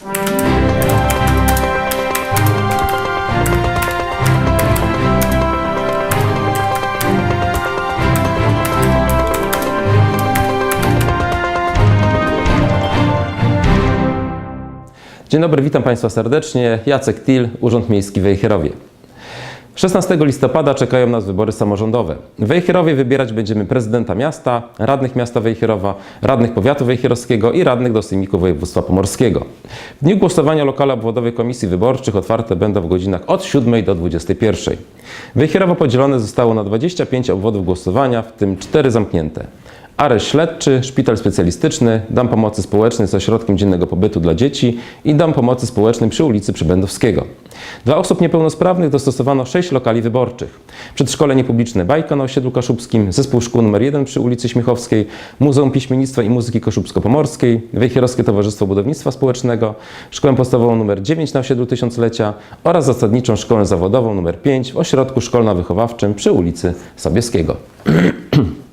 Dzień dobry, witam Państwa serdecznie. Jacek Til, Urząd Miejski w Wejherowie. 16 listopada czekają nas wybory samorządowe. W Wejherowie wybierać będziemy prezydenta miasta, radnych miasta Wejherowa, radnych powiatu wejherowskiego i radnych do Sejmiku Województwa Pomorskiego. W dniu głosowania lokale obwodowe komisji wyborczych otwarte będą w godzinach od 7 do 21. Wejherowo podzielone zostało na 25 obwodów głosowania, w tym 4 zamknięte. Areszt śledczy, szpital specjalistyczny, dom pomocy społecznej z ośrodkiem dziennego pobytu dla dzieci i dom pomocy społecznej przy ulicy Przybędowskiego. Dla osób niepełnosprawnych dostosowano 6 lokali wyborczych. Przedszkole niepubliczne Bajka na osiedlu kaszubskim, zespół szkół nr 1 przy ulicy Śmiechowskiej, Muzeum Piśmiennictwa i Muzyki Koszubsko-Pomorskiej, Wejherowskie Towarzystwo Budownictwa Społecznego, Szkołę Podstawową nr 9 na osiedlu Tysiąclecia oraz zasadniczą Szkołę Zawodową nr 5 w ośrodku szkolno-wychowawczym przy ulicy Sobieskiego.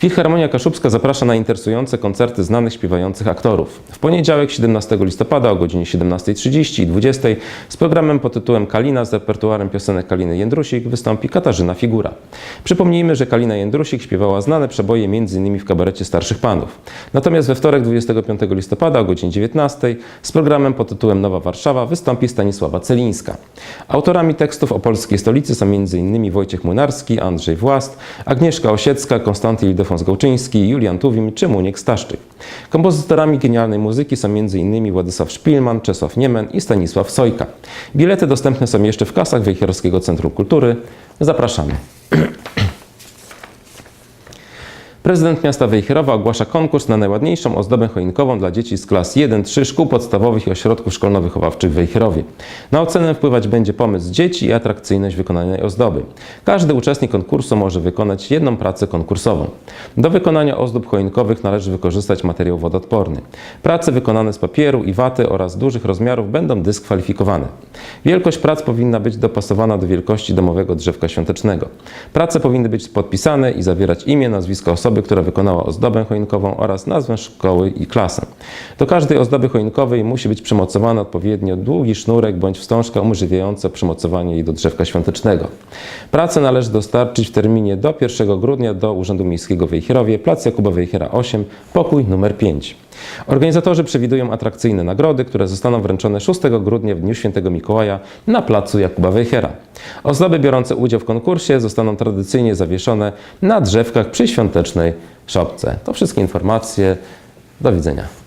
Filharmonia Kaszubska zaprasza na interesujące koncerty znanych śpiewających aktorów. W poniedziałek 17 listopada o godzinie 17.30 i 20.00 z programem pod tytułem Kalina z repertuarem piosenek Kaliny Jędrusik wystąpi Katarzyna Figura. Przypomnijmy, że Kalina Jędrusik śpiewała znane przeboje m.in. w kabarecie Starszych Panów. Natomiast we wtorek 25 listopada o godzinie 19.00 z programem pod tytułem Nowa Warszawa wystąpi Stanisława Celińska. Autorami tekstów o polskiej stolicy są m.in. Wojciech Młynarski, Andrzej Włast, Agnieszka Osiecka, Konstanty Ildefons Gołczyński, Julian Tuwim czy Muniek Staszczyk. Kompozytorami genialnej muzyki są m.in. Władysław Szpilman, Czesław Niemen i Stanisław Sojka. Bilety dostępne są jeszcze w kasach Wejherowskiego Centrum Kultury. Zapraszamy. Prezydent miasta Wejherowa ogłasza konkurs na najładniejszą ozdobę choinkową dla dzieci z klas 1-3 szkół podstawowych i ośrodków szkolno-wychowawczych w Wejherowie. Na ocenę wpływać będzie pomysł dzieci i atrakcyjność wykonanej ozdoby. Każdy uczestnik konkursu może wykonać jedną pracę konkursową. Do wykonania ozdób choinkowych należy wykorzystać materiał wodoodporny. Prace wykonane z papieru i waty oraz dużych rozmiarów będą dyskwalifikowane. Wielkość prac powinna być dopasowana do wielkości domowego drzewka świątecznego. Prace powinny być podpisane i zawierać imię, nazwisko osoby, która wykonała ozdobę choinkową oraz nazwę szkoły i klasę. Do każdej ozdoby choinkowej musi być przymocowany odpowiednio długi sznurek bądź wstążka umożliwiająca przymocowanie jej do drzewka świątecznego. Pracę należy dostarczyć w terminie do 1 grudnia do Urzędu Miejskiego w Wejherowie, plac Jakuba Wejhera 8, pokój numer 5. Organizatorzy przewidują atrakcyjne nagrody, które zostaną wręczone 6 grudnia w Dniu Świętego Mikołaja na placu Jakuba Wejhera. Ozdoby biorące udział w konkursie zostaną tradycyjnie zawieszone na drzewkach przy świątecznej szopce. To wszystkie informacje. Do widzenia.